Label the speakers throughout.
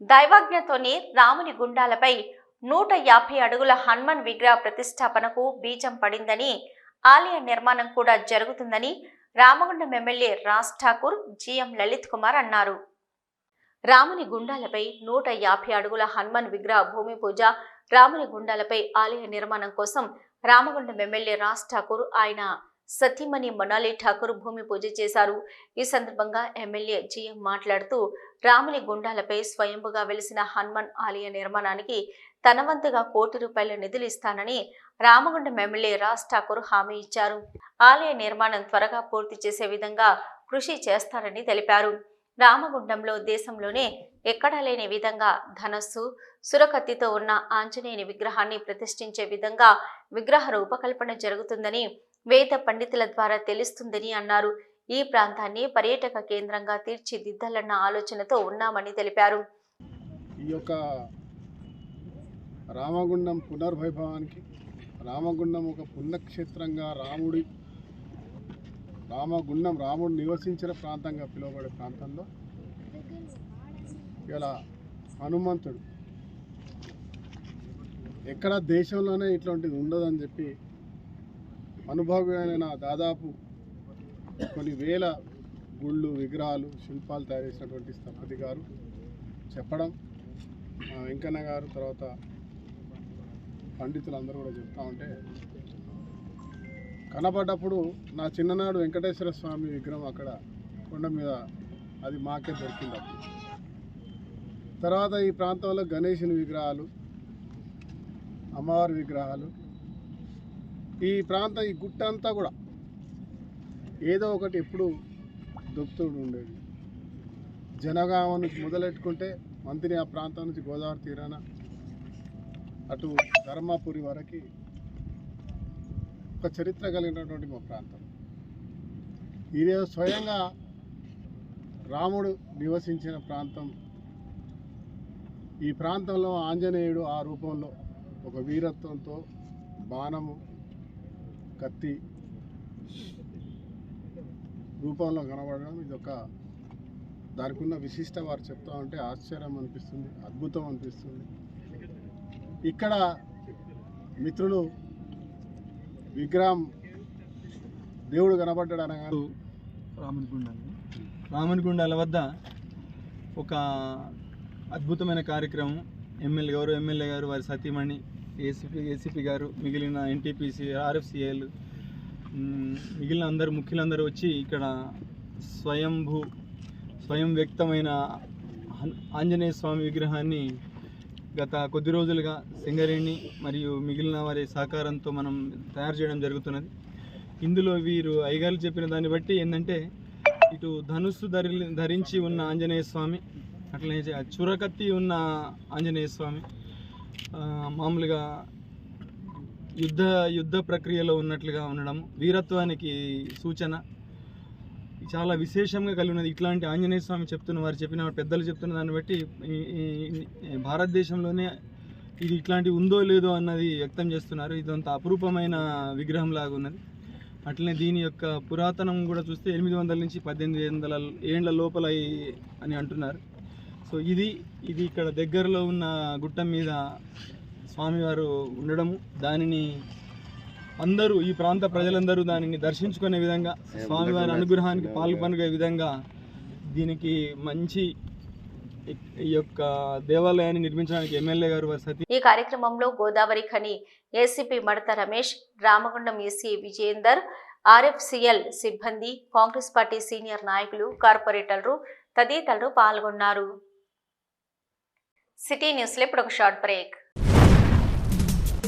Speaker 1: దైవాజ్ఞతోనే రాముని గుండాలపై నూట యాభై అడుగుల హనుమాన్ విగ్రహ ప్రతిష్టాపనకు బీజం పడిందని ఆలయ నిర్మాణం కూడా జరుగుతుందని రామగుండం ఎమ్మెల్యే రాజ్ ఠాకూర్ జిఎం లలిత్ కుమార్ అన్నారు. రాముని గుండాలపై నూట యాభై అడుగుల హనుమాన్ విగ్రహ భూమి పూజ రాముని గుండాలపై ఆలయ నిర్మాణం కోసం రామగుండం ఎమ్మెల్యే రాజ్ ఠాకూర్ ఆయన సతీమణి మొనాలి ఠాకూర్ భూమి పూజ చేశారు. ఈ సందర్భంగా ఎమ్మెల్యే జిఎం మాట్లాడుతూ రాముని గుండాలపై స్వయంభుగా వెలిసిన హనుమాన్ ఆలయ నిర్మాణానికి తన వంతుగా కోటి రూపాయల నిధులు ఇస్తానని రామగుండం ఎమ్మెల్యే రాజ్ ఠాకూర్ హామీ ఇచ్చారు. ఆలయ నిర్మాణం త్వరగా పూర్తి చేసే విధంగా కృషి చేస్తారని తెలిపారు. రామగుండంలో దేశంలోనే ఎక్కడా లేని విధంగా ధనస్సు సురకత్తితో ఉన్న ఆంజనేయుని విగ్రహాన్ని ప్రతిష్ఠించే విధంగా విగ్రహ రూపకల్పన జరుగుతుందని వేద పండితుల ద్వారా తెలుస్తుందని అన్నారు. ఈ ప్రాంతాన్ని పర్యాటక కేంద్రంగా తీర్చిదిద్దాలన్న ఆలోచనతో ఉన్నామని తెలిపారు.
Speaker 2: ఈ యొక్క రామగుండం పునర్వైభవానికి రామగుండం ఒక పుణ్యక్షేత్రంగా రాముడి రామగుండం రాముడు నివసించిన ప్రాంతంగా పిలువబడే ప్రాంతంలో ఇలా హనుమంతుడు ఎక్కడ దేశంలోనే ఇట్లాంటిది ఉండదని చెప్పి అనుభవమైన దాదాపు కొన్ని వేల గుళ్ళు విగ్రహాలు శిల్పాలు తయారు చేసినటువంటి స్థపతి గారు చెప్పడం మా వెంకన్న గారు తర్వాత పండితులు అందరూ కూడా చెప్తా ఉంటే కనపడ్డప్పుడు నా చిన్ననాడు వెంకటేశ్వర స్వామి విగ్రహం అక్కడ కొండ మీద అది మాకే దొరికింది అప్పుడు తర్వాత ఈ ప్రాంతంలో గణేశుని విగ్రహాలు అమ్మవారి విగ్రహాలు ఈ ప్రాంతం ఈ గుట్ట అంతా కూడా ఏదో ఒకటి ఎప్పుడు దొక్కుతూ ఉండేది. జనగామ నుంచి మొదలెట్టుకుంటే మంత్రి ఆ ప్రాంతం నుంచి గోదావరి తీరాన అటు ధర్మాపురి వరకు ఒక చరిత్ర కలిగినటువంటి మా ప్రాంతం. ఇది స్వయంగా రాముడు నివసించిన ప్రాంతం. ఈ ప్రాంతంలో ఆంజనేయుడు ఆ రూపంలో ఒక వీరత్వంతో బాణము కత్తి రూపంలో కనబడడం ఇది ఒక దానికి ఉన్న విశిష్ట వారు చెప్తా ఉంటే ఆశ్చర్యం అనిపిస్తుంది అద్భుతం అనిపిస్తుంది. ఇక్కడ మిత్రులు విగ్రహం దేవుడు కనబడ్డాడు అనగా
Speaker 3: రామనిగుండాలు. రామనిగుండాల వద్ద ఒక అద్భుతమైన కార్యక్రమం ఎమ్మెల్యే గారు ఎమ్మెల్యే గారు వారి సతీమణి ఏసీపీ ఏసీపీ గారు మిగిలిన ఎన్టీపీసీ ఆర్ఎఫ్సిఏలు మిగిలిన అందరు ముఖ్యులందరూ వచ్చి ఇక్కడ స్వయంభూ స్వయం వ్యక్తమైన ఆంజనేయ స్వామి విగ్రహాన్ని గత కొద్ది రోజులుగా సింగరేణి మరియు మిగిలిన వారి సహకారంతో మనం తయారు చేయడం జరుగుతున్నది. ఇందులో వీరు అయ్యగారు చెప్పిన దాన్ని బట్టి ఏంటంటే ఇటు ధనుస్సు ధరి ధరించి ఉన్న ఆంజనేయ స్వామి అట్లనే చురకత్తి ఉన్న ఆంజనేయ స్వామి మామూలుగా యుద్ధ యుద్ధ ప్రక్రియలో ఉన్నట్లుగా ఉండడం వీరత్వానికి సూచన చాలా విశేషంగా కలిగి ఉన్నది. ఇట్లాంటి ఆంజనేయ స్వామి చెప్తున్న వారు చెప్పిన పెద్దలు చెప్తున్న దాన్ని బట్టి భారతదేశంలోనే ఇది ఇట్లాంటి ఉందో లేదో అన్నది వ్యక్తం చేస్తున్నారు. ఇదంతా అపురూపమైన విగ్రహం లాగా ఉన్నది. అట్లనే దీని యొక్క పురాతనం కూడా చూస్తే ఎనిమిది వందల నుంచి పద్దెనిమిది వందల ఏండ్ల లోపల అని అంటున్నారు. సో ఇది ఇది ఇక్కడ దగ్గరలో ఉన్న గుట్ట మీద స్వామివారు ఉండడము దానిని అందరూ ఈ ప్రాంత ప్రజలందరూ దానిని దర్శించుకునే విధంగా స్వామివారి అనుగ్రహానికి పాల్గొనే విధంగా దీనికి మంచి ఈ- యొక్క దేవాలయాన్ని నిర్మించడానికి ఎమ్మెల్యే గారు
Speaker 1: ఈ కార్యక్రమంలో Godavari Khani ACP Madatha Ramesh Ramagundam AC Vijayender RFCL సిబ్బంది కాంగ్రెస్ పార్టీ సీనియర్ నాయకులు కార్పొరేటర్లు తదితరులు పాల్గొన్నారు. సిటీ న్యూస్లో ఇప్పుడు ఒక short break.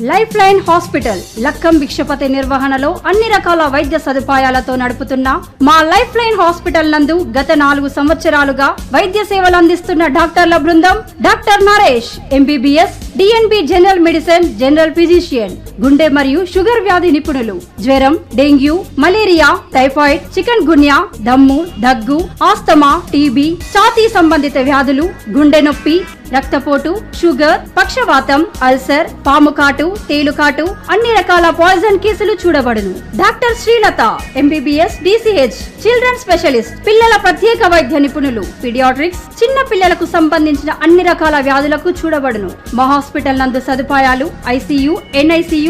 Speaker 4: Lifeline hospital Lakkam Bhikshapathi నిర్వహణలో అన్ని రకాల వైద్య సదుపాయాలతో నడుపుతున్న మా లైఫ్ లైన్ హాస్పిటల్ నందు గత నాలుగు సంవత్సరాలుగా వైద్య సేవలు అందిస్తున్న డాక్టర్ల బృందం doctor Naresh MBBS DNB general medicine general physician గుండె మరియు షుగర్ వ్యాధి నిపుణులు. జ్వరం dengue malaria typhoid chikungunya దమ్ము దగ్గు ఆస్తమా టీబీ ఛాతీ సంబంధిత వ్యాధులు గుండె నొప్పి రక్తపోటు షుగర్ పక్షవాతం అల్సర్ పాముకాటు తేలుకాటు అన్ని రకాల పాయిజన్ కేసులు చూడబడును. Doctor Srilatha MBBS DCH children specialist పిల్లల ప్రత్యేక వైద్య నిపుణులు. పిడియాట్రిక్స్ చిన్న పిల్లలకు సంబంధించిన అన్ని రకాల వ్యాధులకు చూడబడును. మా హాస్పిటల్ నందు సదుపాయాలు ICU NICU